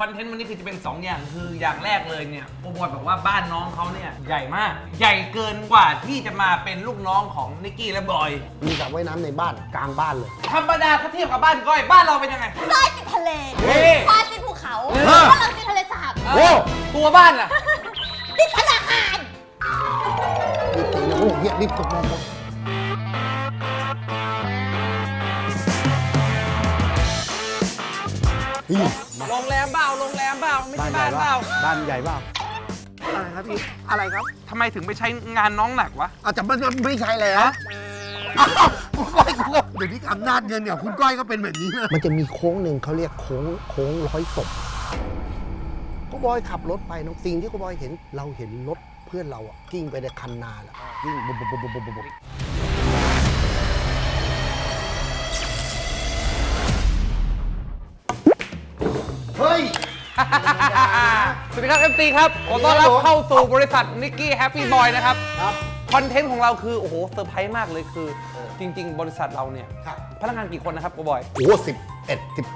คอนเทนต์วันนี้คือจะเป็น 2 อย่างคืออย่างแรกเลยเนี่ยโปรโมทบอกว่าบ้านน้องเขาเนี่ยใหญ่มาก ใหญ่เกินกว่าที่จะมาเป็นลูกน้องของนิกกี้และบอย มีสระว่ายน้ำในบ้านกลางบ้านเลย ธรรมดาถ้าเทียบกับบ้านก้อยบ้านเราเป็นยังไงบ้านติดทะเลเฮ้ยบ้านติดภูเขาเออบ้านเราติดทะเลสาบโอ้ ตัวบ้านล่ะ ติดธนาคารรีบถึงนะโอ้เฮียรีบตกลงนี่ โรงแรมเปล่าโรงแรมเปล่าไม่บ้าใช่นใหญ่บ้านเปเปล่าล่าบ้านใหญ่เปล่าอะไรครับพี่อะไรครับทำไมถึงไปใช้งานน้องหนักวะอาจจะมันไม่ใช่แล้วอ้าวคุณก้อยคุณก้อยเดี๋ยวนี้อำนาจเงินเนี่ยคุณก้อยก็เป็นแบบนี้นะมันจะมีโค้งหนึ่งเขาเรียกโค้งโค้งร้อยศพก็บอยขับรถไปน้องสิ่งที่ก็บอยเห็นเราเห็นรถเพื่อนเราอะกิ้งไปในคันนาแหละกิ้งบุบบุบบุบบุบบุบบุบ สวัสดีครับ MC ครับ ขอต้อนรับเข้าสู่บริษัทนิกกี้แฮปปี้บอยนะครับครับ คอนเทนต์ของเราคือ โอ้โหเซอร์ไพรส์มากเลยคือ จริง ๆ บริษัทเราเนี่ย ครับ พนักงานกี่คนนะครับโกบอย โอ้สิบเอ็ดสิบ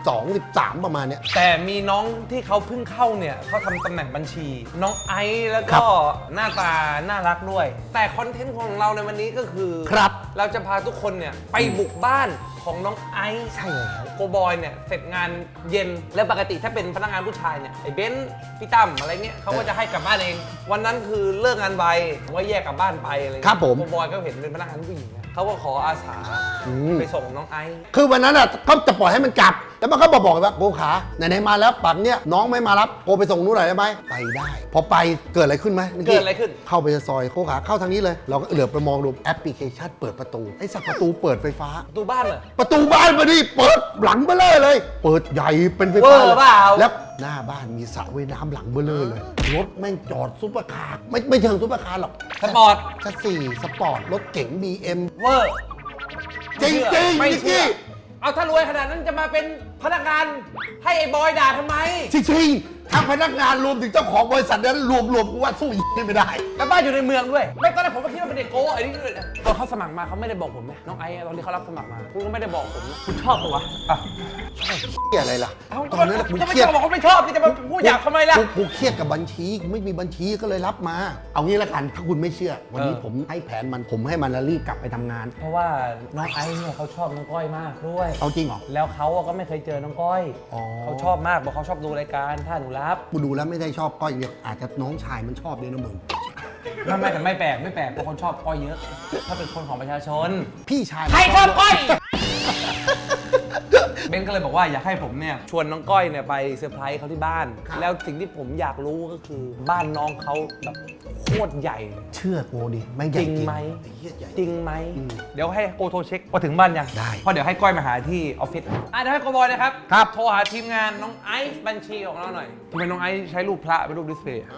สองสิบสามประมาณเนี้ย แต่มีน้องที่เขาเพิ่งเข้าเนี่ยเขาทำตำแหน่งบัญชี น้องไอซ์แล้วครัก็บหน้าตาน่ารักด้วย แต่คอนเทนต์ของเราในวันนี้ก็คือครับ เราจะพาทุกคนเนี่ยไปบุกบ้านของน้องไอซ์ ใช่แล้ว โกบอยเนี่ยเสร็จงานเย็นแล้วปกติถ้าเป็นพนักงานผู้ชายเนี่ยไอ้เบนซ์พี่ตั้มอะไรเงี้ยเขาก็จะให้กลับบ้านเอง วันนั้นคือเลิกงานไวว่าแยกกลับบ้านไปอะไรเงี้ยครับผม โกบอยก็เห็นเป็นพนักงานผู้หญิงนะ เขาก็ขออาสาอืมไปส่งน้องไอซ์คือวันนั้นอะก็จะปล่อยให้มันกลับ แล้วมันก็บอกบอกว่าโกขาไหนๆมาแล้วปักเนี่ยน้องไม่มารับโกไปส่งนู้นหน่อยได้ไหมไปได้ พอไปเกิดอะไรขึ้นไหมมื่เกิดอะไรขึ้น เข้าไปในซอยโกขาเข้าทางนี้เลย เราก็เหลือบไปมองดูแอปพลิเคชันเปิดประตูไอ้สักประตูเปิดไฟฟ้าประตูบ้านเหรอ ประตูบ้านมาดิเปิดหลังเบลเลอร์เลย เปิดใหญ่เป็นไฟฟ้าเวอร์เลยเปล่า แล้วหน้าบ้านมีสระว่ายน้ำหลังเบลเลอร์เลยรถแม่งจอดซุปเปอร์คาร์ไม่ไม่เชิงซุปเปอร์คาร์หรอกสปอร์ตชัสสี่สปอร์ตรถเก๋ง BM เวอร์จริงจริงไม่นิกเชื่อกี้ เอาถ้ารวยขนาดนั้นจะมาเป็น พนักงานให้ไอ้บอยด่าทำไม จริงๆทั้งพนักงานรวมถึงเจ้าของบริษัทนั้นรวมรวมๆกูว่าสู้อีนี่ไม่ได้ แล้วบ้านอยู่ในเมืองด้วย ไม่ตอนแรกผมก็คิดว่าเป็นเด็กโก้ไอ้นี่ตอนเขาสมัครมาเขาไม่ได้บอกผมนะน้องไอ้ตอนที่เขารับสมัครมาคุณก็ไม่ได้บอกผมนะคุณชอบปะวะอะเครียดอะไรล่ะเอ้าตอนนั้นกูก็ไม่เครียดต้องบอกว่าไม่ชอบที่จะมาพูดหยาบทำไมล่ะ กูกูเครียดกับบัญชีกูไม่มีบัญชีก็เลยรับมา เอางี้ละกันถ้าคุณไม่เชื่อ วันนี้เออ ผมให้แผนมันผมให้มันแล้วรีบกลับไปทำงาน เพราะว่าน้องไอ้เนี่ยเขาชอบน้องก้อยมากด้วย เอาจริงเหรอ แล้วเขาอะก็ไม่เคยเจอน้องก้อยอ๋อ เขาชอบมากบอกเขาชอบดูรายการถ้าหนูรับกูดูแล้วไม่ได้ชอบก้อยอย่างเดียวอาจจะน้องชายมันชอบด้วยนะมึง ไม่ไม่แต่ไม่แปลกไม่แปลกเพราะคนชอบก้อยเยอะ ถ้าเป็นคนของประชาชน พี่ชายใครชอบก้อย เบนก็เลยบอกว่าอยากให้ผมเนี่ยชวนน้องก้อยเนี่ยไปเซอร์ไพรส์เขาที่บ้าน แล้วสิ่งที่ผมอยากรู้ก็คือบ้านน้องเขาแบบ โคตรใหญ่เลยเชื่อกูดิไม่ใหจญ่ริงไหมไอ้เหี้ยใหญ่จริง ไหมอืมเดี๋ยวให้โกโทรเช็คว่าถึงบ้านยังได้เพราะเดี๋ยวให้ก้อยมาหาที่ออฟฟิศอะเดี๋ยวให้โกบอยนะครับครับ โทรหาทีมงานน้องไอซ์บัญชีของเราหน่อยทำไมน้องไอซ์ใช้รูปพระเป็นรูปดิสเพย์อะ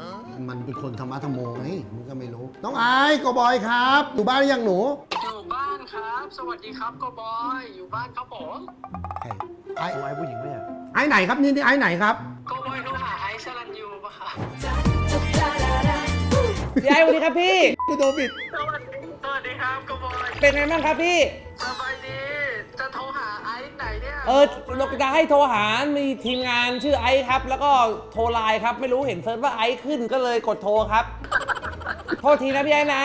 มันเป็นคนธรรมะธรรมโมไงมึงก็ไม่รู้ น้องไอ้กบอยครับ อยู่บ้านหรือยังหนูอยู่บ้านครับ สวัสดีครับโกบอย อยู่บ้านครับผมใครไอ้โอ้ไอซ์ผู้หญิงไหมอะไอ้ไหนครับนี่นี่ไอ้ไหนครับ โกบอยโทรหาไอซ์สรันยูปะคะ พี่ไอซ์สวัสดีครับพี่กูโดนปิดสวัสดีสวัสดีครับโกบอยเป็นไงบ้างครับพี่ สบายดี จะโทรหาไอซ์ไหนเนี่ยเออเราจะให้โทรหา มีทีมงานชื่อไอซ์ครับ แล้วก็โทรไลน์ครับ ไม่รู้เห็นเซิร์ชว่าไอซ์ขึ้นก็เลยกดโทรครับ โทษทีนะพี่ไอซ์นะ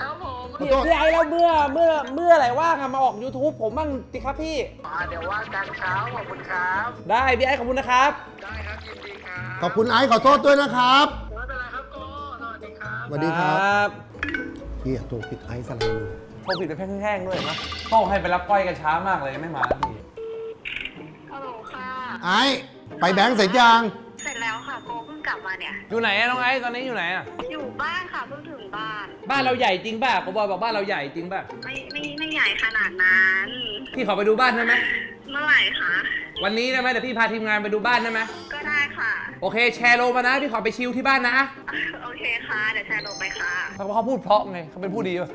ครับผมพี่พี่ไอซ์แล้วเมื่อเมื่อเมื่อไหร่ว่างอะมาออก YouTube ผมบ้างสิครับพี่อ่าเดี๋ยวว่ากันครับขอบคุณครับ ได้พี่ไอซ์ขอบคุณนะครับ ได้ครับยินดีครับ ขอบคุณไอ้ขอโทษด้วยนะครับไม่เป็นไรครับโกสวั สดีครับสวัสดีครับบเฮียตัวปิดไอ้สลังอยู่โทรผิดไปแห้งๆด้วยนะต้องให้ไปรับก้อยกันช้ามากเลยไม่มาสักทีฮัลโหลค่ะ ไอ้ไปแบงค์เสร็จยังเสร็จแล้วค่ะโกเพิ่งกลับมาเนี่ย อยู่ไหนอะน้องไอซ์ตอนนี้อยู่ไหนอะอยู่บ้านค่ะเพิ่งถึงบ้าน บ้านเราใหญ่จริงป่ะกบอยบอกบ้านเราใหญ่จริงป่ะไม่ไม่ไม่ใหญ่ขนาดนั้น พี่ขอไปดูบ้านได้ไหม เมื่อไหร่คะ วันนี้ได้ไหมเดี๋ยวพี่พาทีมงานไปดูบ้านได้ไหมก็ได้ค่ะ โอเค แชร์โลมานะพี่ขอไปชิลที่บ้านนะโอเคค่ะ เดี๋ยวแชร์ลงไปค่ะเขาเขาพูดเพราะไงเขาเป็นผู้ดีป่ะ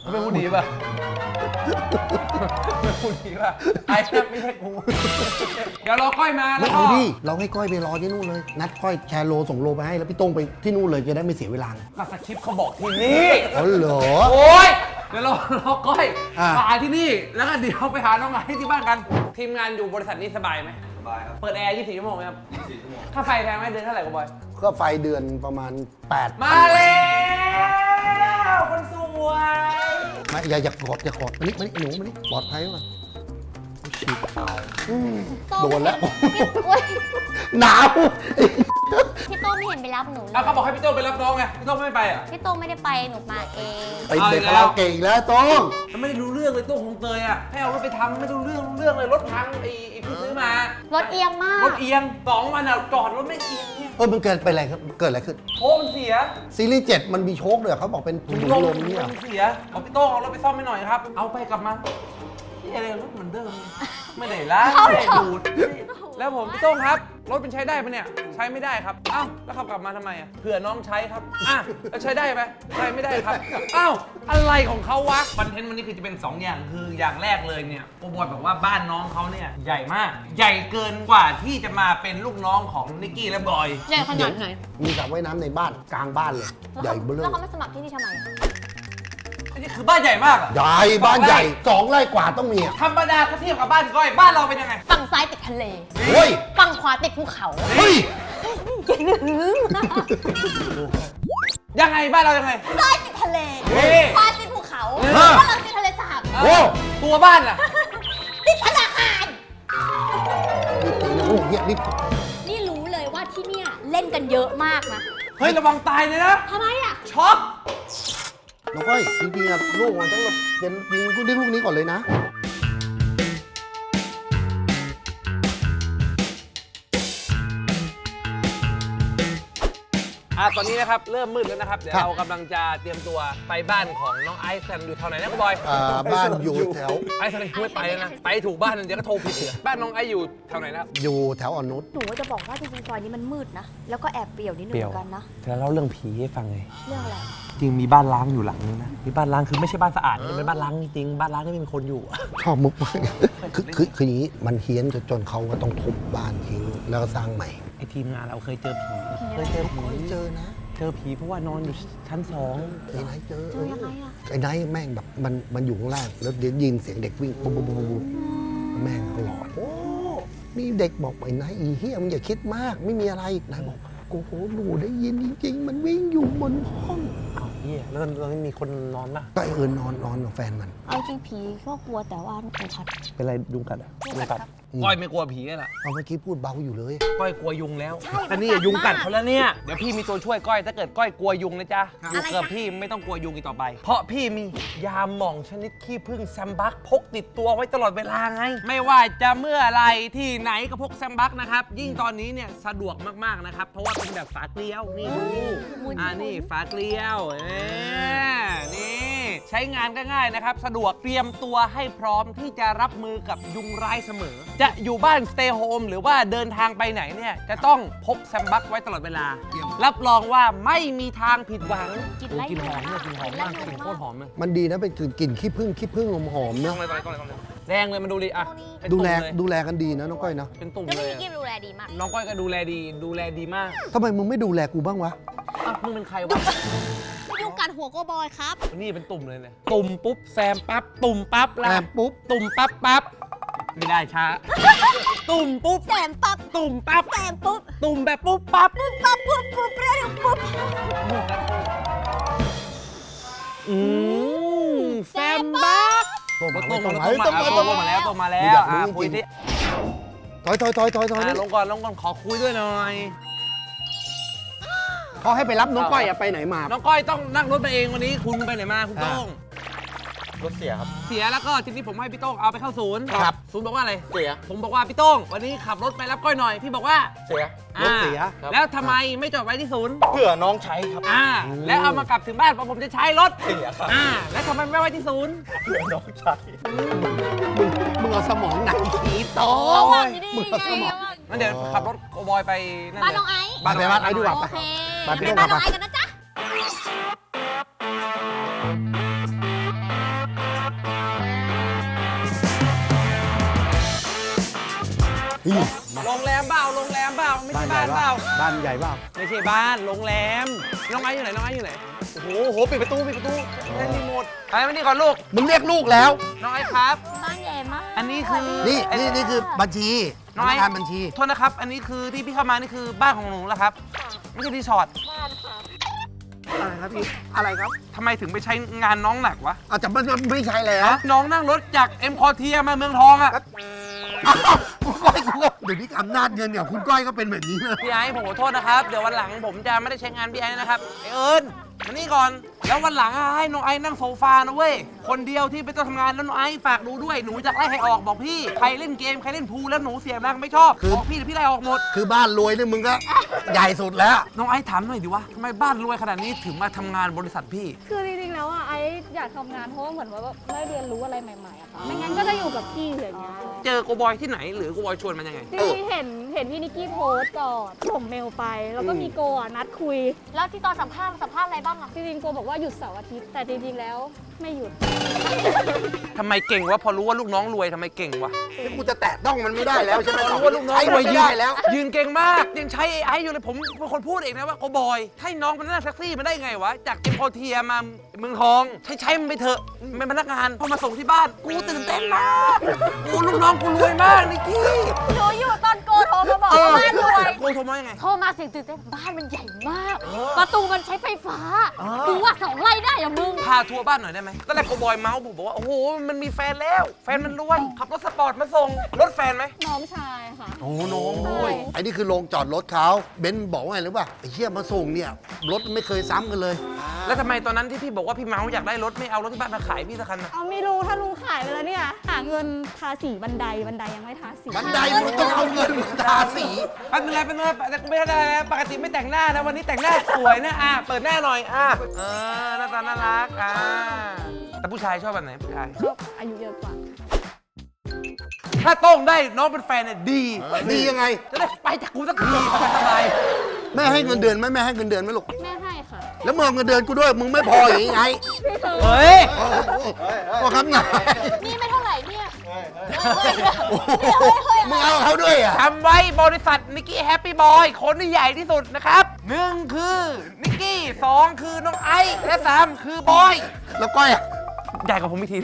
เขาเป็นผู้ดีป่ะเป็นผู้ดีป่ะไอ้นั่นไม่ใช่กูเดี๋ยวรอก้อยมาแล้ไม่วก็เอาดิเราให้ก้อยไปรอที่นู่นเลย นัดก้อยแชร์โลส่งโลไปให้แล้วพี่โต้งไปที่นู่นเลยจะได้ไม่เสียเวลาไงกัสคริปต์เขาบอกที่นี่ อ๋อเหรอ โอ้ยเดี๋ยวรอรอก้อยอะ มาหาที่นี่ แล้วก็เดี๋ยวไปหาน้องไอ้ที่บ้านกัน ทีมงานอยู่บริษัทนี้สบายไหมบายครับ เปิดแอร์ 24 ชั่วโมงไหมครับ 24 ชั่วโมง ค่าไฟแพงไหมเดือนเท่าไหร่กบอย ก็ไฟเดือนประมาณ8มาแล้วคนสวยมาอย่าอย่ากอดอย่ากอดมานี่มานี่หนูมานี่ปลอดภัยก่อ นฉีดอืมโดนแล้วโอ๊ยหนาวพี่โต้งไม่เห็นไปรับหนูเลเอายเขาบอกให้พี่โต้งไปรับน้องไงพี่โต้งไม่ไปอะพี่โต้งไม่ได้ไปหนูมาเองไปเด็กคาราโอเกะอีกแล้วต้องมันไม่ได้รู้เรื่องเลยโต้งคงเตยอะให้เอารถไปทำไม่รู้เรื่องรู้เรื่องเลยรถพังไอ้ไอ้ที่ซื้อมารถเอียงมาก รถเอียงสองวันอะจอดรถไม่เอียงเนี่ยเออมันเกิดไปอะไรครับเกิดอะไรขึ้นโค้มันเสียซีรีส์7มันมีโชคเลยเหรอเขาบอกเป็นถุงลมเนี่ย มันเสียเอาพี่โต้งเอารถไปซ่อมให้หน่อยครับ เอาไปกลับมา ที่อะไรรถเหมือนเดิมไม่ได้ล้างไม่ได้ดูดแล้วผมพี่โต้งครับรถเป็นใช้ได้ปะเนี่ยใช้ไม่ได้ครับอ้าวแล้วขับกลับมาทำไมอะเผื่อน้องใช้ครับอะแล้วใช้ได้ไหมใช้ไม่ได้ครับอ้าวอะไรของเขาวะคอนเทนต์วันนี้คือจะเป็น 2 อย่างคืออย่างแรกเลยเนี่ยโปรบอยบอกว่าบ้านน้องเขาเนี่ยใหญ่มาก ใหญ่เกินกว่าที่จะมาเป็นลูกน้องของนิกกี้และบอย ใหญ่ขนาดไหนมีสระว่ายน้ำในบ้านกลางบ้านเลย ใหญ่เบ้อแล้วเขามาสมัครที่นี่ทำไม อันนี้คือบ้านใหญ่มากอะใหญ่บ้านใหญ่สองไร่กว่าต้องมีอะธรรมดาก็เทียบกับบ้านก้อย บ้านเราเป็นยังไง ฝั่งซ้ายติดทะเล เฮ้ยฝั่งขวาติดภูเขาเฮ้ยเก่งหรือยังไงบ้านเรายังไง ซ้ายติดทะเลเฮ้ย ขวาติดภูเขาเฮ้ยบ้านเราติดทะเลสาบโอ้ตัวบ้านล่ะ ติดธนาคารโหเนี่ยนี่นี่รู้เลยว่าที่เนี่ยเล่นกันเยอะมากนะเฮ้ยระวังตายเลยนะทำไมอะช็อก น้องก้อยจริงๆอะลูกมันต้องเป็นยิงเรียกลูกนี้ก่อนเลยนะะตอนนี้นะครับ เริ่มมืดแล้วนะครับ เดี๋ยวครับ เรากำลังจะเตรียมตัวไปบ้านของน้องไอซ์แซนอยู่แถวไหนนะคุณบอย อ่าบ้านอยู่แถวไอซ์แซนไม่ไปแล้วนะ ไปถูกบ้านเดี๋ยวก็โทรผิดเถอะบ้านน้องไอซ์อยู่แถวไหนนะครับ อยู่แถวอ่อนนุชหนูจะบอกว่าจริงๆซอยนี้มันมืดนะ แล้วก็แอบเปรี่ยวนิดนึงเปเหรี่ยวมือนกันนะจะเล่าเรื่องผีให้ฟังไง เรื่องอะไรจริงมีบ้านล้างอยู่หลังนึงนะมีบ้านล้างคือไม่ใช่บ้านสะอาดนะเป็นบ้านล้างจริงๆบ้านล้างที่ไม่มีคนอยู่ชอบมุกมากคือคือคืออย่างนี้มันเฮี้ยนจนจนเขาก็ต้องทุบบ้านทิ้งแล้วก็สร้างใหม่ ไอทีมงานเราเคยเจอผีเคยเจอผี เจอนะเจอผีเพราะว่านอนอยู่ชั้นสองไอ้ไนท์เจอเจอยังไงอะไอ้ไนท์แม่งแบบมันมันอยู่ข้างล่างแล้วเดี๋ยวยินเสียงเด็กวิ่งปุ๊บปุ๊บปุ๊บปุ๊บแม่งก็หลอนโอ้มีเด็กบอกไอ้ไนท์อีเฮียมึงอย่าคิดมาก ไม่มีอะไรนายบอกโอ้โหหนูได้ยินจริงๆ มันวิ่งอยู่บนห้องอ้าวเฮียแล้วตอนนี้มีคนนอนป่ะก็ไอ้เอิญนอนนอนกับแฟนมัน เอาจริงผีก็กลัวแต่ว่าหนูคัดเป็นไรยุงกัดอะยุงกัดครับ ก้อยไม่กลัวผีเลยล่ะเอาเมื่อกี้พูดเบาอยู่เลย ก้อยกลัวยุงแล้ว ใช่อันนี้มันกัดยุงกัดมากเขาแล้วเนี่ย เดี๋ยวพี่มีตัวช่วยก้อย ถ้าเกิดก้อยกลัวยุงนะจ๊ะอยู่อะไรกับจ๊ะพี่ไม่ต้องกลัวยุงอีกต่อไป เพราะพี่มียาหม่องชนิดขี้ผึ้งแซมบักพกติดตัวไว้ตลอดเวลาไง ไม่ว่าจะเมื่อไหรที่ไหนก็พกแซมบักนะครับ ยิ่งตอนนี้เนี่ยสะดวกมากๆนะครับ เพราะว่าเป็นแบบฝาเกลียว นี่ดู อ่านี่ฝาเกลียว เอ้นี่ ใช้งานก็ง่ายนะครับ สะดวกเตรียมตัวให้พร้อมที่จะรับมือกับยุงร้ายเสมอ จะอยู่บ้าน stay home หรือว่าเดินทางไปไหนเนี่ย จะต้องพกแซมบักไว้ตลอดเวลารับรองว่าไม่มีทางผิดหวังกินโอ้ไล่กลินหอมเนี่ยยุกลิงนหอมมากไล่กยุลินงโคตรหอมเลยมันดีนะเป็นกลิ่นขี้ผึ้งขี้ผึ้งหอมๆต้เนี่อยงเลยต้องเลยต้องเลย แดงเลยมาดูดิอะเป็นดูตุ่มแลเลยดูแลกันดีนะน้องก้อยนะเป็นตุ่มแล้วเลพี่ยนิกอะกี้ดูแลดีมาก น้องก้อยก็ดูแลดี ดูแลดีมากทำไมมึงไม่ดูแลกูบ้างวะอ้าวมึงเป็นใครวะยุงกัดหัวโกบอยครับ นี่เป็นตุ่มเลยเนี่ยตุ่มปุ๊บแซมปั๊บตุ่มปั๊บแซละมปุ๊บ ตุ่มปั๊บปั๊บไม่ได้ช้า ตุ่มปุ๊บแสมปั๊บตุ่มปั๊บแสมปุ๊บตุ่มแบบปุ๊บปั๊บนึงปั๊บปุ๊บปุ๊บเร็วปุ๊บ อืมแซมบัก โตมาตรงตรงมามาตรงมาตรงตรงมามาแล้วตรงมาแล้กูอวยากรู้อะคุยจริที่งถอยถอยถอยถอยถอยอะลงก่อนลงก่อนขอคุยด้วยหน่อยเขาให้ไปรับน้องก้อยอะไปไหนมา น้องก้อยต้องนั่งรถมาเองวันนี้คุณไปไหนมาคุณอ่าโต้ง รถเสียครับ เสียแล้วก็ทีนี้ผมให้พี่โต้งเอาไปเข้าศูนย์ครับ ศูนย์บอกว่าอะไร เสีย ผมบอกว่าพี่โต้งวันนี้ขับรถไปรับก้อยหน่อย พี่บอกว่าเสีย รถเสียอ่าครับ แล้วทำไมไม่จอดไว้ที่ศูนย์เพื่อน้องใช้ครับ อ่า แล้วเอามากลับถึงบ้านเพราะผมจะใช้รถ เสียครับ อ่า แล้วทำไมไม่ไว้ที่ศูนย์เพื่อน้องใช้ มึงมึงเอาสมองไหนขี้โตระวังดีมึงๆเอาสมองงั้นเดี๋ยวขับรถโกบอยไปนั่นบ้านเลยน้องไอซ์บ้านไปบ้านไอ้ดีกว่าโอไป เคบ้านพี่ไปน้องบ้านน้องไปไอซ์กันนะจ๊ะ มเปล่าโรงแรมเปล่าไม่ใช่บ้านเปล่าบ้านใหญ่เปล่าไม่ใช่บ้านโรงแรมน้องไอ้อยู่ไหนน้องไอ้อยู่ไหนโอ้โหโหปิดประตูปิดประตูเล่นรีโมทไปมานี่ก่อนลูกมึงเรียกลูกแล้ว น้องไอ้ครับ บ้านใหญ่มากอันนี้คือ นี่นี่นี่คือบัญชีน้อยพนักงานบัญชี โทษนะครับ อันนี้คือที่พี่เข้ามานี่คือบ้านของหนูแล้วครับไม่ใช่รีสอร์ทอะไรครับพี่อะไรครับทำไมถึงไปใช้งานน้องหนักวะอาจจะไม่ไม่ใช่แล้วน้องนั่งรถจากเอ็มคอเทียมาเมืองทองอะ อ้าวคุณก้อยคุณก็เดี๋ยวนี้อำนาจเงินเนี่ยคุณก้อยก็เป็นแบบนี้นะ พี่ไอ้ผมขอโทษนะครับ เดี๋ยววันหลังผมจะไม่ได้ใช้งานพี่ไอ้นะครับไอเอิญ มานี่ก่อน แล้ววันหลังอะให้น้องไอ้นั่งโซฟานะเว้ย คนเดียวที่ไปต้องทำงานแล้วน้องไอ้ฝากดูด้วย หนูจะไล่ใครออกบอกพี่ ใครเล่นเกม ใครเล่นพูลแล้วหนูเสียงดังไม่ชอบคือบอกพี่เดี๋ยวพี่ไล่ออกหมด คือบ้านรวยเนี่ยมึงก็ ใหญ่สุดแล้ว น้องไอ้ถามหน่อยดิวะทำไมบ้านรวยขนาดนี้ถึงมาทำงานบริษัทพี่ คือจริงๆแล้วอะไออยากทำงานเพราะว่าเหมือนว่าได้เรียนรู้อะไรใหม่ๆอะค่ะไม่งั้นก็จะอยู่กับพี่อย่างเงี้ยเจอโกบอยที่ไหนหรือโกบอยชวนมันยังไง จริงๆเห็นเห็นพี่นิกกี้โพสต์ก่อนส่งเมลไป แล้วก็มีโกอะนัดคุย แล้วที่ตอนสัมภาษณ์สัมภาษณ์อะไรบ้างอะจริงๆโกบอกว่าหยุดเสาร์อาทิตย์แต่จริงๆแล้วไม่หยุด ทำไมเก่งวะพอรู้ว่าลูกน้องรวยทำไมเก่งวะนี่กูจะแตะต้องมันไม่ได้แล้วใช่ไหมพอรู้ว่าลูกน้องใช้รไว้วยไม่ยืได้นแล้ว ยืนเก่งมากยังใช้ AI อยู่เลยผมเป็นคนพูดเองนะว่าโกบอยให้น้องมันนั่งแท็กซี่มาได้ไงวะจากเอ็มพอเทียมาเมืองทอง ใช้ใช้มันไปเถอะเป็นพนักงานพอมาส่งที่บ้านกูตื่นเต้นมากกูลูกน้องกูรวยมากนิกกี้ หนูอยู่ตอนโกโท รมาบอกว่าบ้านรวยโกโทรมายังไง โทรมาเสียงตื่นเต้นบ้านมันใหญ่มาก ประตูมันใช้ไฟฟ้าดูว่าสองไร่ได้อะมึง พาทัวร์บ้านหน่อยได้ไหมตอนแรกโกบอยเมาส์ผมบอกว่า โอ้โห มันมีแฟนแล้ว แฟนมันรวย ขับรถสปอร์ตมาส่ง รถแฟนไหม น้องชายค่ะ โอ้น้องใช่ไอ้นี่คือโรงจอดรถเขาเบนซ์บอกว่าไงหรือเปล่าไอ้เหี้ยมาส่งเนี่ยรถไม่เคยซ้ำกันเลย แล้วทำไมตอนนั้นที่พี่บอกว่าพี่เมาส์อยากได้รถไม่เอารถที่บ้านมาขายพี่สักคันนะเอาไม่รู้ถ้าลุงขายไปแล้วเนี่ย หาเงินทาสีบันไดบันไดยังไม่ทาสีบันไดมึงต้องเอาเงินมาทาสีเป็นไรเป็นไรแต่กูไม่ได้นะปกติไม่แต่งหน้านะวันนี้แต่งหน้าสวยนะอะเปิดหน้าหน่อยอะเออหน้าตาน่ารักอะแต่ผู้ชายชอบแบบไหนผู้ชายชอบอายุเยอะกว่า ถ้าโต้งได้น้องเป็นแฟนเนี่ยดีดียังไง จะได้ไปจากกูสักทีสบายแม่ให้เงินเดือนไหมแม่ให้เงินเดือนไหมลูกแม่ให้ค่ะ แล้วมึงเอาเงินเดือนกูด้วยมึงไม่พออย่างไงพี่เคยเฮ้ยโอ้โหโอ้ครับไง นี่ไม่เท่าไหร่เนี่ย โอ้โหมึงเอาเขาด้วยอะจำไว้บริษัทนิกกี้แฮปปี้บอยคนที่ใหญ่ที่สุดนะครับหนึ่งคือนิกกี้สองคือน้องไอซ์และสามคือบอย แล้วก้อยอะใหญ่กว่าผมอีกที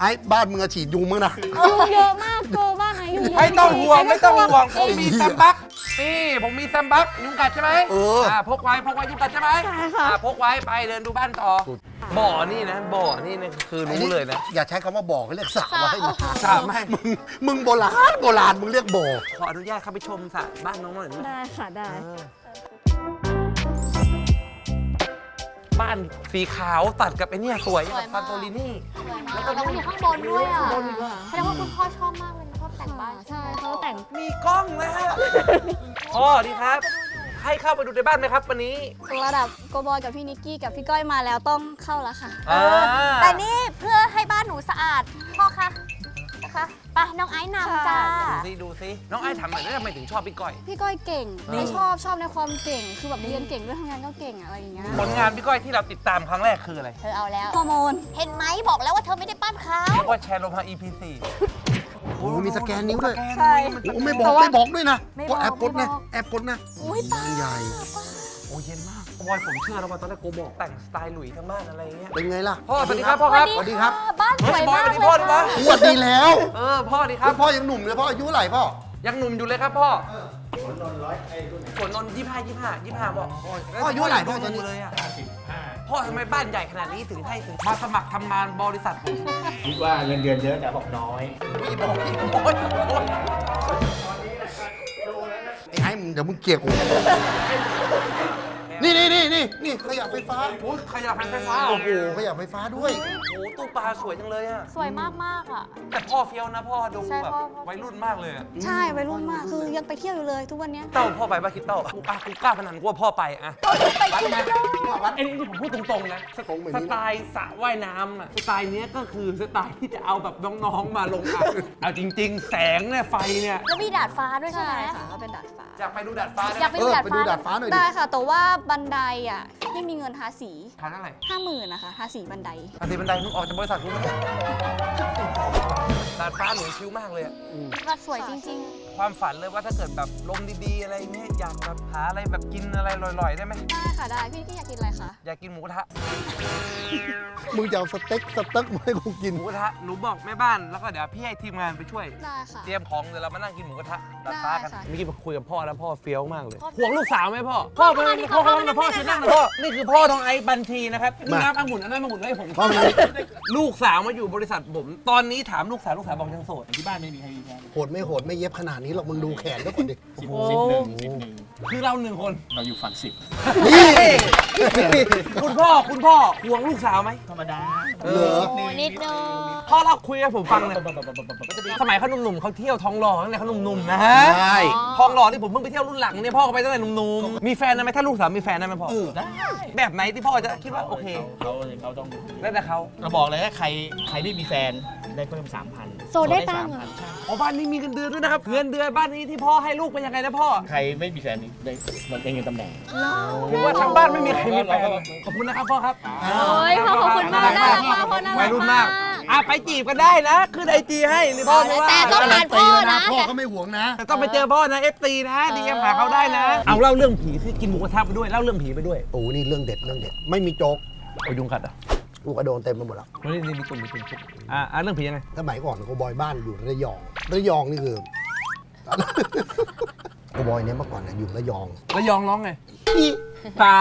ไอ้บ้านมึงอะฉีดยุงมึงนะ ยุงเยอะมากโกบ้านไหนยุงเยอะไม่ต้องห่วงจริๆไม่ต้องห่วงผไอ้มก็มีกลัแซมบัก นี่ผมมีแซมบักยุงกัดใช่ไหมเอออ่ พกไว้พกไว้ยุงกัดใช่ไหมใช่ค่ะ อ่าพกไว้ไปเดินดูบ้านต่อ บ่อนี่นะ บ่อนี่นะคือรู้เลยนะ อย่าใช้คำว่าบ่อเขาเรียกสระไว้นะสระไม่ มึงมึงโบราณโบราณมึงเรียกบ่อขออนุญาตเข้าไปชมสระบ้านน้องหน่อยได้ไหมได้ค่ะได้เออบ้านสีขาวตัดกับไอ้เนี่ยสวยสวยมาก ซานโตลินี แล้วก็อยู่ข้างบนด้วยอะข้างบนอีกเหรอแสดงว่าคุณพ่อชอบมากเลยนะชอบ แต่งบ้าน ใช่เขาแต่งมีกล้องนะฮะพ่อดีครับ ให้เข้าไปดูในบ้านไหมครับวันนี้ระดับโกบอยกับพี่นิกกี้กับพี่ก้อยมาแล้วต้องเข้าแล้วค่ะ อ่าแต่นี่เพื่อให้บ้านหนูสะอาด พ่อคะนะคะไปน้องไอซ์นำจ้า ดูซิดูซิน้องไอ้ถามหน่อยแล้วทำไมถึงชอบพี่ก้อย พี่ก้อยเก่งเออไม่ชอบชอบในความเก่ง คือแบบเรียนเก่งด้วยทำงานก็เก่งอะอะไรอย่างเงี้ยผลงานพี่ก้อยที่เราติดตามครั้งแรกคืออะไร เธอเอาแล้ว ฮอร์โมน เห็นไหมบอกแล้วว่าเธอไม่ได้ปั้นเขาแล้วก็แชร์ลงทาง EP 4 โอ้โหมีสแกนนิ้วด้วย ใช่ โอ้ไม่บอกไม่บอกด้วยนะก็แอบกดนะแอบกดนะอุ้ยป้าใหญ่ โอ้เย็นมากบอยผมเชื่อแล้วว่าตอนแรกโกบอกแต่งสไตล์หลุยทั้งบ้านอะไรเงี้ย เป็นไงล่ะ พ่อสวัสดีครับพ่อครับ สวัสดีครับ บ้านสเฮ้วยยบอยมาสกวัสเลดียพ่อดีปะสวัสดีแล้วเออพ่อดีครับแล้วพ่อยังหนุ่มเลยพ่ออายุเท่าไหร่พ่อ ยังหนุ่มอยู่เลยครับพ่อสวนนนท์ร้อยไอ้สวนนนท์ยี่ห้ายี่ห้ายี่ห้าบอกพ่ออายุเท่าไหร่พ่อตอนนี้ เลยอะ พ่อทำไมบ้านใหญ่ขนาดนี้ถึงให้ถึงมาสมัครทำงานบริษัทผมคิดว่าเงินเดือนเยอะแต่บอกน้อยพี่บอกพี่บอกโอ๊ยไอ้ไอ้มึงเดี๋ยวมึงเกลียกกู นี่นี่นี่นี่นี่ขยะไฟฟ้าโอ้ยขยับไฟฟ้าโอ้โหขยะไฟฟ้าด้วย โอ้โหตู้ปลาสวยจังเลยอะสวยมากมากๆอะ แต่พ่อเฟี้ยวนะพ่อดูใช่แบบพ่อ วัยรุ่นมากเลยอะใช่วัยรุ่นมากคือยังไปเที่ยวอยู่เลยทุกวันเนี้ยเต้าพ่อไปป่ะคิดเต้ากูอะกูกล้าพนันกูว่าพ่อไปอะไปกินกันวัดไอ้นี่ผมพูดตรงๆนะสตรงเหมือนสนี้ไตล์สระว่ายน้ำอะสไตล์เนี้ยก็คือสไตล์ที่จะเอาแบบน้องๆมาลงอะเอาจริง ๆ แสงเนี่ยไฟเนี่ย แล้วมีดาดฟ้าด้วยใช่ใช่ไหมค่ะก็เป็นดาดฟ้า อยากไปดูดาดฟ้าได้อยากไหมไปเอดูอดาดไปฟ้าดูดาดฟ้าหน่อยดิ ได้ค่ะ แต่ว่าบันไดอะไม่มีเงินทาสีทานเท่าไหร่ห้าหมื่นนะคะทาสีบันได อาทิบันไดมึงออกจากบริษัทกูไหมดาดฟ้าหนูชิวมากเลยอะ แบบสวยจริงความฝันเลยว่าถ้าเกิดแบบลมดีๆ อะไรเงี้ยอยากแบบหาอะไรแบบกินอะไรลอยๆ ได้ไหมได้ค่ะได้พี่นิกกี้อยากกินอะไรคะอยากกินหมูกระทะมึงจะเอาสเต็กสเต็กมาให้กูกิน หมูกระทะหนูบอกแม่บ้านแล้วก็เดี๋ยวพี่ให้ทีมงานไปช่วย ได้ค่ะ เตรียมของเดี๋ยวเรามานั่งกินหมูกระทะดัดฟ้ากันได้ค่ะ เมื่อกี้มาคุยกับพ่อแล้วพ่อเฟี้ยวมากเลยพ่อห่วงลูกสาวไหมพ่อพ่อเป็นพ่อมาดิพ่อพ่อเขามาดิเป็นพ่อฉันนั่งนะพ่อนี่คือพ่อน้องไอ้บัญชีนะครับนี่มาน้ำองุ่นอันนั้นองุ่นให้ผมพ่อมาดิลูกสาวมาอยู่บริษัทผม ตอนนี้ถามลูกสาวลูกสาวบอกยังโสดที่บ้านไม่มีใครมีแฟน โหดไม่โหดไม่เย็บขนาดนี้หรอกมึงดูแขนแล้วก่อนดิสิบโอ้สิบหนึ่งสิบหนึ่งคือเราหนึ่งคน เราอยู่ฝั่งสิบนี่คุณพ่อคุณพ่อห่วงลูกสาวไหมธรรมดาเอเหรออโอ้นิดนึงพ่อเราคุยให้ผมฟังเลยสมัยเขาหนุ่มๆเขาเที่ยวทองหล่อตั้งแต่เขาหนุ่มๆนะฮะใช่ทองหล่อที่ผมเพิ่งไปเที่ยวรุ่นหลังเนี่ยพ่อก็ไปตั้งแต่หนุ่มๆมีแฟนได้ไหมถ้าลูกสาวมีแฟนได้ไหมพ่อเออได้แบบไหนที่พ่อจะคิดว่าโอเคเขาเขาต้องแล้วแต่เขาเราบอกเลยถ้าใครใครไม่มีแฟนได้เพิ่มสามพันโซได้ตังค์เหรอใช่อ๋อบ้านนี้มีเงินเดือนด้วยนะครับเงินเดือนบ้านนี้ที่พ่อให้ลูกเป็นยังไงนะพ่อใครไม่มีแฟนนี่ได้มันได้เงินตำแหน่งถือว่าทั้งบ้านไม่มีใครมีแฟนขอบคุณนะครับพ่อครับโอ้ยพ่อขอบคุณมากน่ารักมากพ่อน่ารัวักยรุ่นมามากก อะไปจีบกันได้นะขึ้นไอจีให้นี่พ่อไม่ว่าแต่ต้องการันตีแล้วนะพ่อก็ไม่หวงนะ แต่ต้องไปเจอพ่อนะ FC นะดีเอ็มหาเขาได้นะ เอาเล่าเรื่องผีที่กินหมูกระทะไปด้วยเล่าเรื่องผีไปด้วยโอ้นี่เรื่องเด็ดเรื่องเด็ด ไม่มีโจ๊กไปยุงกัดอะลูกกระโดนเต็มไปหมดแล้วนี่นี่มีตุ่มมีตุ่มชุบอะอะเรื่องผียังไงสมัยก่อนโกบอยบ้านอยู่ระยอง ระยองนี่คือโก บอยเนี่ยเมื่อก่อนน่ะอยู่ระยองแล้วยองร้องไงฮีตา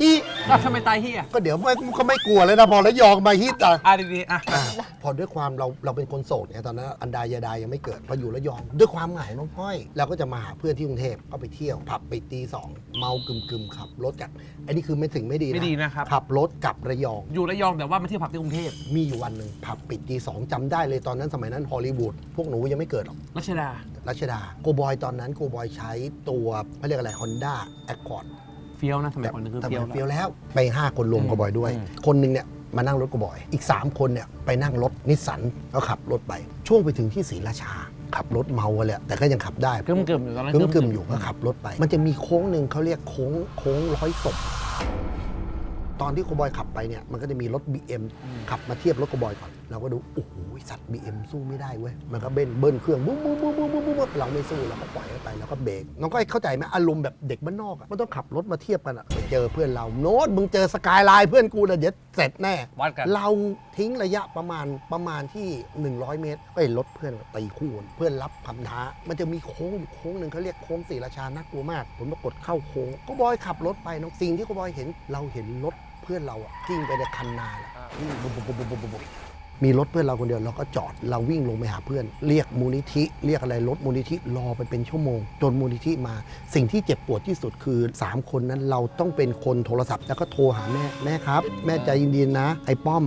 ฮีอ้าวทำไมตายเฮียก็เดี๋ยวไม่ก็ไม่กลัวเลยนะพอระยองมาฮิตอะ อะดีๆอะอะพอด้วยความเราเราเป็นคนโสดเนี่ยตอนนั้นอันดายาดายังไม่เกิดพออยู่ระยอง ด้วยความหงายน้องพ้อยเราก็จะมาหาเพื่อนที่กรุงเทพก็ไปเที่ยวผับไปตีสองเมากึมกึมๆขับรถจากอันนี้คือไม่ถึงไม่ดีนะไม่ดีนะครับ ขับรถกลับระยอง อยู่ระยองแต่ว่ามาเที่ยวผับที่กรุงเทพมีอยู่วันหนึ่งผับปิดตีสองจำได้เลยตอนนั้นสมัยนั้นฮอลลีวูดพวกหนูยังไม่เกิดหรอกรัชดารัชดาโกบอยตอนนั้นโกบอยใช้ตัวเขาเรียกอะไรฮอ นด้าแอคคอร์ดเฟี้ยวนะสมัยก่อนนี่คือแต่เฟี้ยวมันเฟี้ยวแล้ว ไป 5 คนรวมอืมโกบอยด้วยอืมคนหนึ่งเนี่ยมานั่งรถโกบอย อีก 3 คนเนี่ยไปนั่งรถนิสสันแล้วขับรถไปช่วงไปถึงที่ศรีราชา ขับรถเมากันเลยแต่ก็ยังขับได้กึ่มกึ่มๆอยู่ตอนนั้นกึมกึมๆอยู่ก็ขับรถไป มันจะมีโค้งหนึ่งเขาเรียกโค้งโค้งร้อยศพตอนที่โกบอยขับไปเนี่ยมันก็จะมีรถ BM ขับมาเทียบรถโกบอยก่อน เราก็ดูโอ้โหสัตว์ BM สู้ไม่ได้เว้ยมันก็เบิ้ลเบิ้ลเครื่องบู๊บู๊บู๊บู๊บู๊บู๊บู๊เราไม่สู้เราก็ปล่อยมันไปแล้วก็เบรกน้องก็เข้าใจไหมอารมณ์แบบเด็กบ้านนอกอะมันต้องขับรถมาเทียบกันอะไปเจอเพื่อนเราโน้ตมึงเจอสกายไลน์เพื่อนกูนะเดี๋ยวเสร็จแน่ วัดกัน เราทิ้งระยะประมาณประมาณที่ 100 เมตรก็เห็นรถเพื่อนตีคู่กันเพื่อนรับคำท้า มันจะมีโค้งอยู่โค้งหนึ่งเขาเรียกโค้งศรีราชาน่ากลัวมาก ผมปรากฏเข้าโค้งก็บอยขับรถไปน้องสิ่งที่ก็บอยเห็นเราเห็นรถเพื่อนเราอะกิ้งไปในคันนาแหละกิ้งบุบบุบบุบบุบบุบบุบ มีรถเพื่อนเราคนเดียวเราก็จอดเราวิ่งลงไปหาเพื่อน เรียกมูลนิธิ เรียกอะไรรถมูลนิธิรอไปเป็นชั่วโมง จนมูลนิธิมา สิ่งที่เจ็บปวดที่สุดคือ 3 คนนั้นเราต้องเป็นคนโทรศัพท์แล้วก็โทรหาแม่แม่ครับ แม่ใจเย็นๆนะ ไอ้ป้อม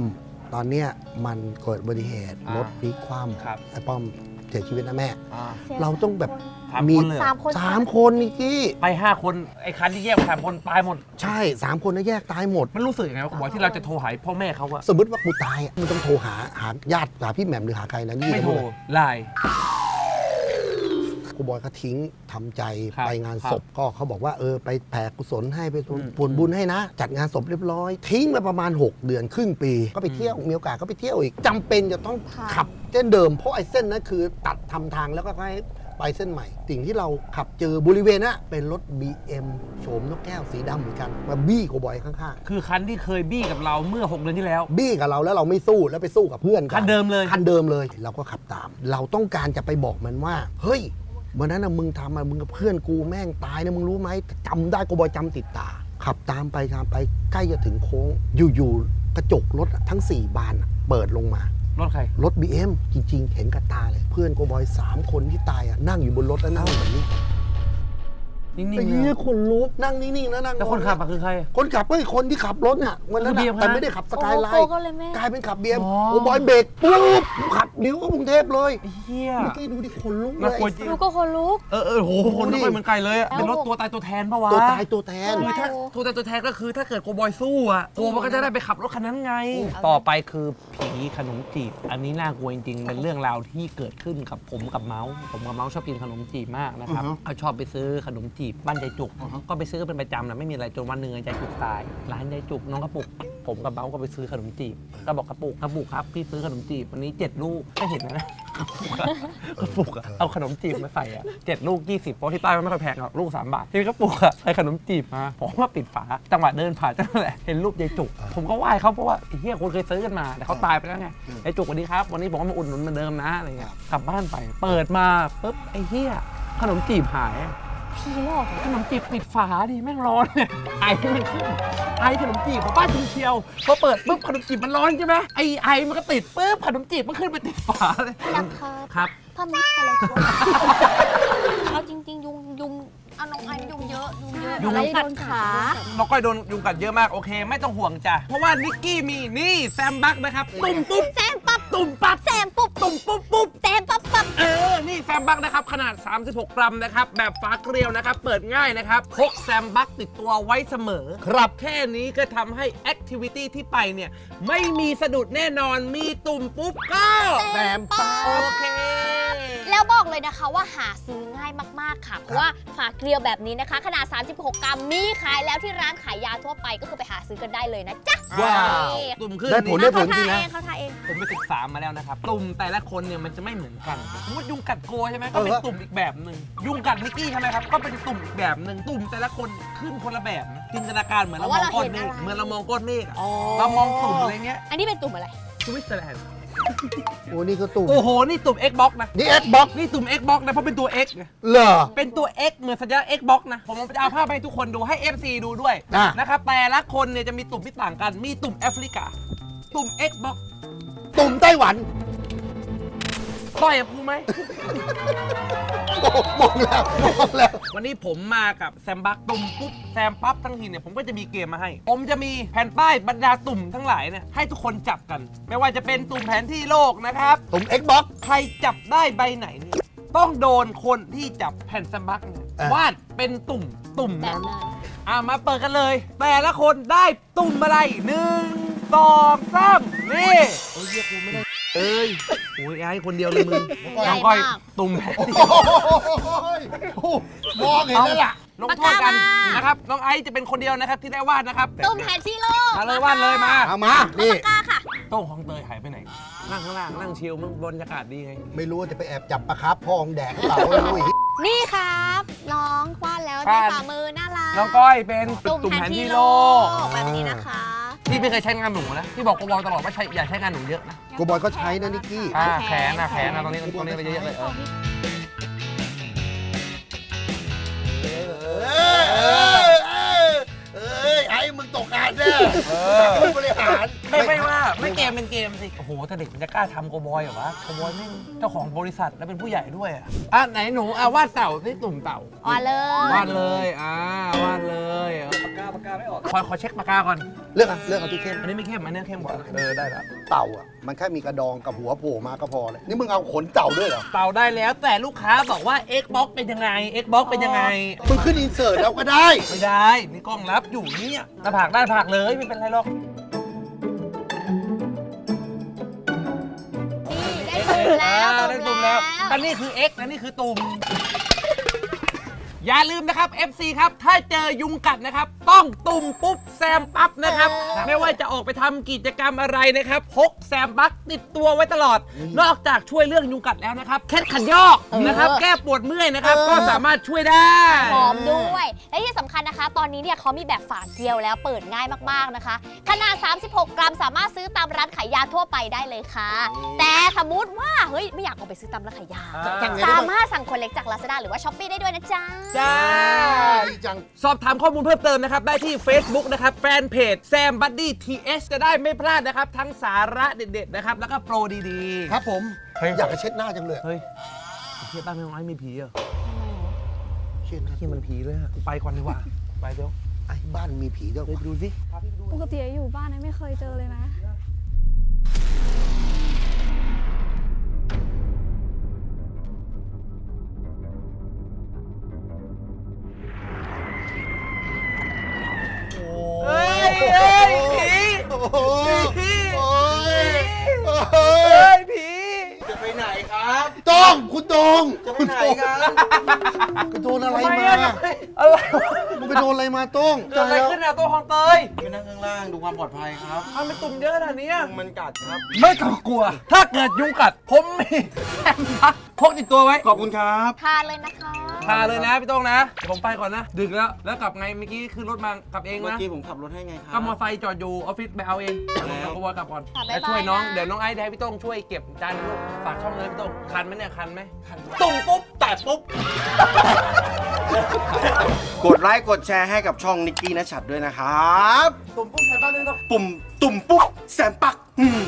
ตอนเนี้ยมันเกิดอุบัติเหตุอ่ารถพลิกคว่ครับำไอ้ป้อม เสียชีวิตนะแม่ อ่าเราต้องแบบสามมีคนเลยเหรอสามคนสามคนนี่กี้ไปห้าคนไอ้คันที่แยกไปสามคนตายหมด ใช่สามคนนั้นแยกตายหมด มันรู้สึกยังไงวะบอกที่เราจะโทรหาพ่อแม่เขาอะสมมติว่ากูตายอะมันต้องโทรหาหาญาติหาพี่แหม่มหรือหาใครนะนี่ไม่โทรเลยไลน์ กูบอยก็ทิ้งทำใจครับไปงานครับศพก็เขาบอกว่าเออไปแผ่กุศลให้ไปอืมผลบุญให้นะ จัดงานศพเรียบร้อย ทิ้งไปประมาณ 6 เดือนครึ่งปี ก็ไปเที่ยวมีโอกาสก็ไปเที่ยวอีกจำเป็นจะต้องค่ะ ขับเส้นเดิมเพราะไอ้เส้นนั้นคือตัดทำทางแล้วก็ให้ไปเส้นใหม่ สิ่งที่เราขับเจอบริเวณนั้นเป็นรถ BM โฉมนกแก้วสีดำเหมือนกันมาบี้กูบอยข้างคือคันที่เคยบี้กับเราเมื่อ 6 เดือนที่แล้วๆบี้กับเราแล้วเราไม่สู้แล้วไปสู้กับเพื่อนกัคันเดิมเลย คันเดิมเลย เราก็ขับตาม เราต้องการจะไปบอกมันว่า เฮ้ย วันนั้นนะมึงทำอะมึงกับเพื่อนกูแม่งตายนะมึงรู้ไหมจำได้กูบอยจำติดตา ขับตามไปตามไปใกล้จะถึงโค้ง อยู่ๆกระจกรถอะทั้ง4บานอะเปิดลงมา รถใคร รถ BM จริง ๆ เห็นกับตาเลย เพื่อนกูบอย3คนที่ตายอะนั่งอยู่บนรถแล้วนั่งแบบนี้นิ่งไอ้ๆเลเหี้ยยคนลุกนั่งนิ่งๆนะนั่งแล้วคนขับอะคือใคร คนขับก็คือคนที่ขับรถน่ะวันนั้นคือน่ะ BM แต่ไม่ได้ขับสกายไลโอ้น์ก็เลยแม่ กลายเป็นขับ BM อ๋อ โอ้บอยเบรกปุ๊บขับเลี้ยวเข้ากรุงเทพเลยไอ้เฮีย เมื่อกี้ดูดิคนลุกเลน่ายกลัวจริงหนูก็คนลุก เออเออโหคนดูดิต้องไปเหมือนไก่เลยอะแล้ว เป็นรถตัวตายตัวแทนปะวะตัวตายตัวแทน คือถ้าตัวตายตัวแทนก็คือถ้าเกิดโกบอยสู้อะโกมันก็จะได้ไปขับรถคันนั้นไง ต่อไปคือผีขนมจีบ อันนี้น่ากลัวจริงๆเป็นเรื่องราวที่เกิดขึ้นกับผมกับเมาส์ผมกับเมาส์ชอบกินขนมจีบมากนะครับอือฮะเขาชอบไปซื้อขนมจีบบ้านใจจุกก็ไปซื้อเป็นประจำนะไม่มีอะไรจนวันหนึ่งใจจุกตายร้านใจจุกน้องกระปุก ผมกับเมาส์ก็ไปซื้อขนมจีบก็บอกกระปุกกระปุกครับพี่ซื้อขนมจีบวันนี้เจ็ดลูกไม่เห็นนะกระปุกอะเอาขนมจีบมาใส่อะเจ็ดลูก 20เพราะที่ใต้มันไม่ค่อยแพงหรอกลูก 3 บาท ที่กระปุกอะใส่ขนมจีบมาผมว่าปิดฝา จังหวะเดินผ่านจังแหละเห็นรูปยายจุก ผมก็ไหว้เขาเพราะว่าไอ้เฮียคนเคยซื้อกันมา แต่เขาตายไปแล้วไงยายจุกสวัสดีครับ วันนี้ผมก็มาอุดหนุนเหมือนเดิมนะอะไรเงี้ยกลับบ้านไป เปิดมาปุ๊บไอ้เฮียขนมจีบหาย ผีหลอกขนมจีบปิดฝาดิแม่งร้อนเนี่ยไอมันขึ้นไอขนมจีบของป้าจุงเชียวพอเปิดปุ๊บขนมจีบมันร้อนใช่ไหมไอไอมันก็ติดปุ๊บขนมจีบมันขึ้นไปติดฝาเลยยักษ์ครับครับ พ่อมีอะไรครับ เอาจริง ๆ ยุงยุง เอาน้องไอ้ยุงเยอะยุงเยอะยุง แล้วกัดขาน้องก้อยโดนยุงกัดเยอะมากโอเค ไม่ต้องห่วงจ้ะ เพราะว่านิกกี้มีนี่แซมบักนะครับตุ่มปุ๊บแซมปั๊บตุ่มปั๊บแซมปุ๊บตุ่มปุ๊บปุ๊บแซมปั๊บปั๊บเออ นี่แซมบักนะครับขนาด 36 กรัมนะครับแบบฝาเกลียวนะครับเปิดง่ายนะครับพกแซมบักติดตัวไว้เสมอ ครับแค่นี้ก็ทำให้แอคทิวิตี้ที่ไปเนี่ยไม่มีสะดุดแน่นอนมีตุ่มปุ๊บก็แซมปั๊บโอเค แล้วบอกเลยนะคะว่าหาซื้อง่ายมากๆค่ะ เพราะว่าฝาเกลียวแบบนี้นะคะ ขนาด 36 กรัมมีขายแล้วที่ร้านขายยาทั่วไปก็คือไปหาซื้อกันได้เลยนะจ๊ะว้าวนี่ตุ่มขึ้นได้ผล นี่ได้ผลเขาจริทางนะเองเขาทาเอง ผมไปศึกษามาแล้วนะครับ ตุ่มแต่ละคนเนี่ยมันจะไม่เหมือนกันสมมติยุงกัดโกใช่ไหมก็เป็นเออตุ่มอีกแบบหนึ่งยุงกัดนิกกี้ใช่ไหมครับก็เป็นตุ่มอีกแบบหนึ่งตุ่มแต่ละคนขึ้นคนละแบบนะจินตนาการเหมือนเรามองก้อนเมฆเหมือนเรามองก้อนเมฆอะเรามองตุ่มอะไรเงี้ย อันนี้เป็นตุ่มอะไร สวิตเซอร์แลนด์ โอ้นี่ก็ตุ่มโอ้โห นี่ตุ่ม Xbox นะ นี่ Xbox นี่ตุ่ม Xbox นะ เพราะเป็นตัว X ไงเหรอ เป็นตัว X เหมือนสัญญา Xbox นะ ผมจะเอาภาพให้ทุกคนดูให้ FC ดูด้วยอะ นะครับ แต่ละคนเนี่ยจะมีตุ่มที่ต่างกัน มีตุ่มแอฟริกา ตุ่ม Xbox ตุ่มไต้หวัน ต่อยกับกูไหมโอ้มองแล้วมองแล้ว วันนี้ผมมากับแซมบักตุ่มปุ๊บแซมปั๊บทั้งทีเนี่ยผมก็จะมีเกมมาให้ ผมจะมีแผ่นป้ายบรรดาตุ่มทั้งหลายเนี่ยให้ทุกคนจับกัน ไม่ว่าจะเป็นตุ่มแผนที่โลกนะครับตุ่ม Xbox ใครจับได้ใบไหนเนี่ยต้องโดนคนที่จับแผ่นสมัครเนี่ยอะ วาดเป็นตุ่มตุ่มแบบนั้นนั้นอะมาเปิดกันเลย แต่ละคนได้ตุ่มอะไรหนึ่งสองสามนี่โอ้ยเรียกกูไม่ได้ เอ้ยโอ้ยไอ้คนเดียวเลยมึงใหญ่น้องก้อยมากตุ่มแผ่นโอ้ยโอ้มองเห็นแล้วล่ะลงโทษกันปากกามานะครับ น้องไอซ์จะเป็นคนเดียวนะครับที่ได้วาดนะครับตุ่มแผนที่โลกมาเลยวาดเลยมาเอามานี่ปากกาค่ะโต้งของเตยหายไปไหนนั่งข้างล่างนั่งชิลมึงบรรยากาศดีไง ไม่รู้ว่าจะไปแอบจับปลาครับพ่อของแดกหรือเปล่าไม่รู้อีกนี่ครับ น้องวาดแล้วในวาดฝ่ามือน่ารักน้องก้อยเป็นตุ่มตุ่มแผแผนนที่ที่โลโลกกแบบนี้นะคะ พี่ไม่เคยใช้งานหนูนะพี่บอกกบอลตลอดว่าใช้อย่าใช้งานหนูเยอะนะกูบอยก็ใช้นะนิกกี้ อ่าแขแขนนนะแขนนะตรงนี้ตรงนี้ไปเยอะๆเลยเออเออเออเออเอ้ยไอ้มึง ตกงานแน่ผู้บริหารไม่ไม่ว่าไม่เกมเป็นเกมสิ โอ้โหแต่เด็กมันจะกล้าทำโกบอยเหรอวะโกบอยแม่งเจ้าของบริษัทแล้วเป็นผู้ใหญ่ด้วยอะอะไหนหนูอะวาดเต่าที่ตุ่มเต่าวาดเลยวาดเลยอ่าวาดเลยปากกาปากกาไม่ออกขอขอเช็คปากกาก่อน เลือกอะเลือกเอาที่เข้ม อันนี้ไม่เข้มอันนี้เข้มกว่าเออได้แล้ว เต่าอะ มันแค่มีกระดองกับหัวโผล่มาก็พอเลยนี่มึงเอาขนเต่าด้วยเหรอ เต่าได้แล้วแต่ลูกค้าบอกว่า Xbox เป็นยังไง Xbox เป็นยังไง มึงขึ้นอินเสิร์ตแล้วก็ได้ ไม่ได้นี่กล้องรับอยู่เนี่ยถ้าผักได้ผักเลยไม่เป็นไรหรอก นี่ได้ตุ่มแล้วอ่าได้ตุ่มแล้วแต่นี่คือ X นะนี่คือตุ่ม อย่าลืมนะครับ FC ครับ ถ้าเจอยุงกัดนะครับ ต้องตุ่มปุ๊บแซมปั๊บนะครับ ไม่ว่าจะออกไปทำกิจกรรมอะไรนะครับ พกแซมบักติดตัวไว้ตลอด นอกจากช่วยเรื่องยุงกัดแล้วนะครับเคล็ดขันยอกนะครับ แก้ปวดเมื่อยนะครับ ก็สามารถช่วยได้ หอมด้วย และที่สำคัญนะคะ ตอนนี้เนี่ยเขามีแบบฝาเกลียวแล้วเปิดง่ายมากๆนะคะ ขนาด 36 กรัมสามารถซื้อตามร้านขายยา ทั่วไปได้เลยค่ะ แต่สมมติว่าเฮ้ยไม่อยากออกไปซื้อตามร้านขายยาอ่า สามารถสั่งคนเล็กจาก Lazada หรือว่า Shopee ได้ด้วยนะจ๊ะ จ้า ดีจัง สอบถามข้อมูลเพิ่มเติมนะครับ ได้ที่ Facebook นะครับ แฟนเพจ Sam Buddy TS จะได้ไม่พลาดนะครับ ทั้งสาระเด็ดๆนะครับ แล้วก็โปรดีๆ ครับผม เฮ้ย อยากจะเช็ดหน้าจังเลยเฮ้ยไอ้เฮียบ้านแม่น้อยมีผีเหรอเช็ดหน้าที่มันผีเลยอะกูไปก่อนดีกว่า ไปเดี๋ยวไอ้บ้านมีผีด้วยไปวะดูสิ ปกติอยู่บ้านไม่เคยเจอเลยนะ เฮ้ยเฮ้ยผีโอ้โหผีโอ้ยโอ้เฮ้ยยผีจะไปไหนครับ ต้องคุณ โดงจะไปคุณไหนโดงกันคุณโดนอะไรทำไมมา อะอะไรมึงไปโดนอะไรมาโต้งเกิดอะไรขึ้นอะตัวของเตยไปนั่งข้างล่างดูความปลอดภัยครับทำไมตุ่มเยอะขนาดนี้อะยุงมันกัดครับ ไม่ต้องกลัว ถ้าเกิดยุงกัดผมมีแซมบัก พกติดตัวไว้ขอบคุณครับ ทานเลยนะคะทาเลยนะพี่โต้งนะเดี๋ยวผมไปก่อนนะ ดึกแล้ว แล้วกลับไงเมื่อกี้ขึ้นรถมากลับเองเมื่อนะกี้ผมขับรถให้ไงครัก็มอไซค์จอดอยู่ออฟฟิศไปเอาเองแล้วแล้วก็วนกลับก่อนค่ะแล้วบ๊ายบายช่วยน้องนะ เดี๋ยวน้องไอ้ให้พี่โต้งช่วยเก็บจานลูกฝากช่องเลยพี่โต้งคันไหมเนี่ยคันไหมตุ่มปุ๊บแตะปุ๊บ กดไลค์กดแชร์ให้กับช่องนิกกี้นะชัดด้วยนะครับ ตุ่มปุ๊บใส่บ้านเลยต้องปุ่มตุ่มปุ๊บแสนปักอืม